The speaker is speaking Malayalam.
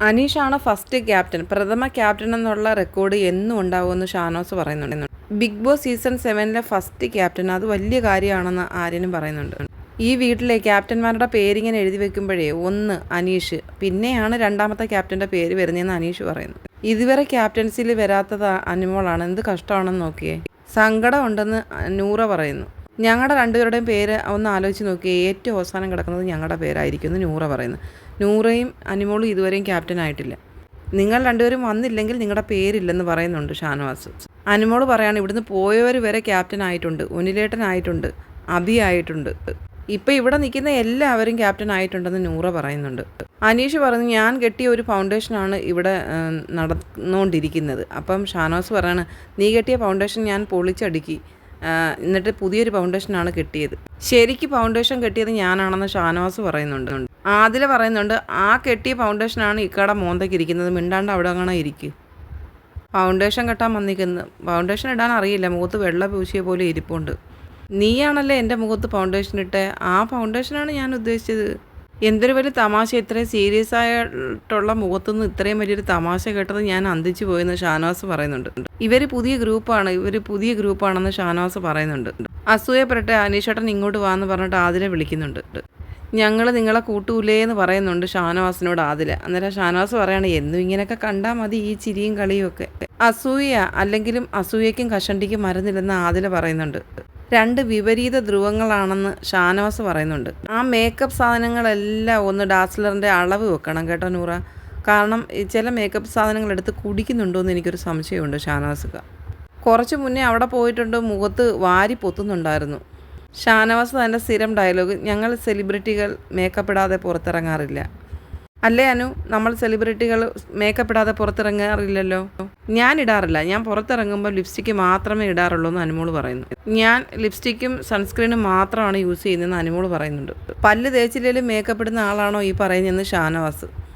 അനീഷാണ് ഫസ്റ്റ് ക്യാപ്റ്റൻ പ്രഥമ ക്യാപ്റ്റൻ എന്നുള്ള റെക്കോർഡ് എന്നും ഉണ്ടാവുമെന്ന് ഷാനോസ് പറയുന്നുണ്ട്. ബിഗ് ബോസ് സീസൺ സെവനിലെ ഫസ്റ്റ് ക്യാപ്റ്റൻ അത് വലിയ കാര്യമാണെന്ന് ആര്യനും പറയുന്നുണ്ട്. ഈ വീട്ടിലെ ക്യാപ്റ്റന്മാരുടെ പേരിങ്ങനെ എഴുതി വെക്കുമ്പോഴേ ഒന്ന് അനീഷ് പിന്നെയാണ് രണ്ടാമത്തെ ക്യാപ്റ്റന്റെ പേര് വരുന്നതെന്ന് അനീഷ് പറയുന്നു. ഇതുവരെ ക്യാപ്റ്റൻസിയിൽ വരാത്തത് അനുമോളാണ്. എന്ത് കഷ്ടമാണെന്ന് നോക്കിയേ. സങ്കടമുണ്ടെന്ന് നൂറ പറയുന്നു. ഞങ്ങളുടെ രണ്ടുപേരുടെയും പേര് ഒന്ന് ആലോചിച്ച് നോക്കി ഏറ്റവും അവസാനം കിടക്കുന്നത് ഞങ്ങളുടെ പേരായിരിക്കും എന്ന് നൂറ പറയുന്നത്. നൂറയും അനിമോളും ഇതുവരെയും ക്യാപ്റ്റൻ ആയിട്ടില്ല. നിങ്ങൾ രണ്ടുപേരും വന്നില്ലെങ്കിൽ നിങ്ങളുടെ പേരില്ലെന്ന് പറയുന്നുണ്ട് ഷാനവാസ്. അനിമോൾ പറയാണ് ഇവിടുന്ന് പോയവർ വരെ ക്യാപ്റ്റൻ ആയിട്ടുണ്ട്. ഉനിലേട്ടൻ ആയിട്ടുണ്ട്. അബി ആയിട്ടുണ്ട്. ഇപ്പം ഇവിടെ നിൽക്കുന്ന എല്ലാവരും ക്യാപ്റ്റൻ ആയിട്ടുണ്ടെന്ന് നൂറ പറയുന്നുണ്ട്. അനീഷ് പറഞ്ഞു ഞാൻ കെട്ടിയ ഒരു ഫൗണ്ടേഷനാണ് ഇവിടെ നടന്നുകൊണ്ടിരിക്കുന്നത് അപ്പം ഷാനവാസ് പറയാണ് നീ കെട്ടിയ ഫൗണ്ടേഷൻ ഞാൻ പൊളിച്ചടുക്കി. എന്നിട്ട് പുതിയൊരു ഫൗണ്ടേഷനാണ് കെട്ടിയത്. ശരിക്ക് ഫൗണ്ടേഷൻ കെട്ടിയത് ഞാനാണെന്ന് ഷാനവാസ് പറയുന്നുണ്ട്. ആദില പറയുന്നുണ്ട് ആ കെട്ടിയ ഫൗണ്ടേഷനാണ് ഇക്കട മോന്തയ്ക്ക് ഇരിക്കുന്നത്. മിണ്ടാണ്ട് അവിടെ അങ്ങനെ ഇരിക്കും. ഫൗണ്ടേഷൻ കെട്ടാൻ വന്നിരിക്കുന്നത് ഫൗണ്ടേഷൻ ഇടാൻ അറിയില്ല. മുഖത്ത് വെള്ള പൂശിയ പോലെ ഇരിപ്പുണ്ട്. നീയാണല്ലേ എന്റെ മുഖത്ത് ഫൗണ്ടേഷൻ ഇട്ടേ? ആ ഫൗണ്ടേഷനാണ് ഞാൻ ഉദ്ദേശിച്ചത്. എന്തൊരു വലിയ തമാശ. ഇത്രയും സീരിയസ് ആയിട്ടുള്ള മുഖത്തുനിന്ന് ഇത്രയും വലിയൊരു തമാശ കേട്ടത് ഞാൻ അന്തിച്ചു പോയെന്ന് ഷാനവാസ് പറയുന്നുണ്ട്. ഇവർ പുതിയ ഗ്രൂപ്പാണ്. ഇവർ പുതിയ ഗ്രൂപ്പാണെന്ന് ഷാനവാസ് പറയുന്നുണ്ട്. അസൂയപ്പെട്ട അനീഷേട്ടൻ ഇങ്ങോട്ട് വാന്ന് പറഞ്ഞിട്ട് ആദിലെ വിളിക്കുന്നുണ്ട്. ഞങ്ങൾ നിങ്ങളെ കൂട്ടൂലേ എന്ന് പറയുന്നുണ്ട് ഷാനവാസിനോട് ആദില. അന്നേരം ഷാനവാസ് പറയാണ് എന്നും ഇങ്ങനെയൊക്കെ കണ്ടാൽ മതി ഈ ചിരിയും കളിയും ഒക്കെ. അസൂയ അല്ലെങ്കിലും അസൂയയ്ക്കും കഷണ്ടിക്കും മരുന്നില്ലെന്ന് ആദില പറയുന്നുണ്ട്. രണ്ട് വിപരീത ധ്രുവങ്ങളാണെന്ന് ഷാനവാസ് പറയുന്നുണ്ട്. ആ മേക്കപ്പ് സാധനങ്ങളെല്ലാം ഒന്ന് ഡാസ്ലറിന്റെ അളവ് വെക്കണം കേട്ടോ നൂറ. കാരണം ചില മേക്കപ്പ് സാധനങ്ങൾ എടുത്ത് കുടിക്കുന്നുണ്ടോ എന്ന് എനിക്കൊരു സംശയമുണ്ട് ഷാനവാസുക കുറച്ച് മുന്നേ അവിടെ പോയിട്ടുണ്ട് മുഖത്ത് വാരി പൊത്തുന്നുണ്ടായിരുന്നു. ഷാനവാസ് തന്റെ സ്ഥിരം ഡയലോഗ് ഞങ്ങൾ സെലിബ്രിറ്റികൾ മേക്കപ്പ് ഇടാതെ പുറത്തിറങ്ങാറില്ല. അല്ലേ അനു? നമ്മൾ സെലിബ്രിറ്റികൾ മേക്കപ്പ് ഇടാതെ പുറത്തിറങ്ങാറില്ലല്ലോ. ഞാൻ ഇടാറില്ല. ഞാൻ പുറത്തിറങ്ങുമ്പോൾ ലിപ്സ്റ്റിക്ക് മാത്രമേ ഇടാറുള്ളൂ എന്ന് അനുമോൾ പറയുന്നു. ഞാൻ ലിപ്സ്റ്റിക്കും സൺസ്ക്രീനും മാത്രമാണ് യൂസ് ചെയ്യുന്നതെന്ന് അനുമോൾ പറയുന്നുണ്ട്. പല്ല് തേച്ചില്ലേലും മേക്കപ്പ് ഇടുന്ന ആളാണോ ഈ പറയുന്നതെന്ന് ഷാനവാസ്.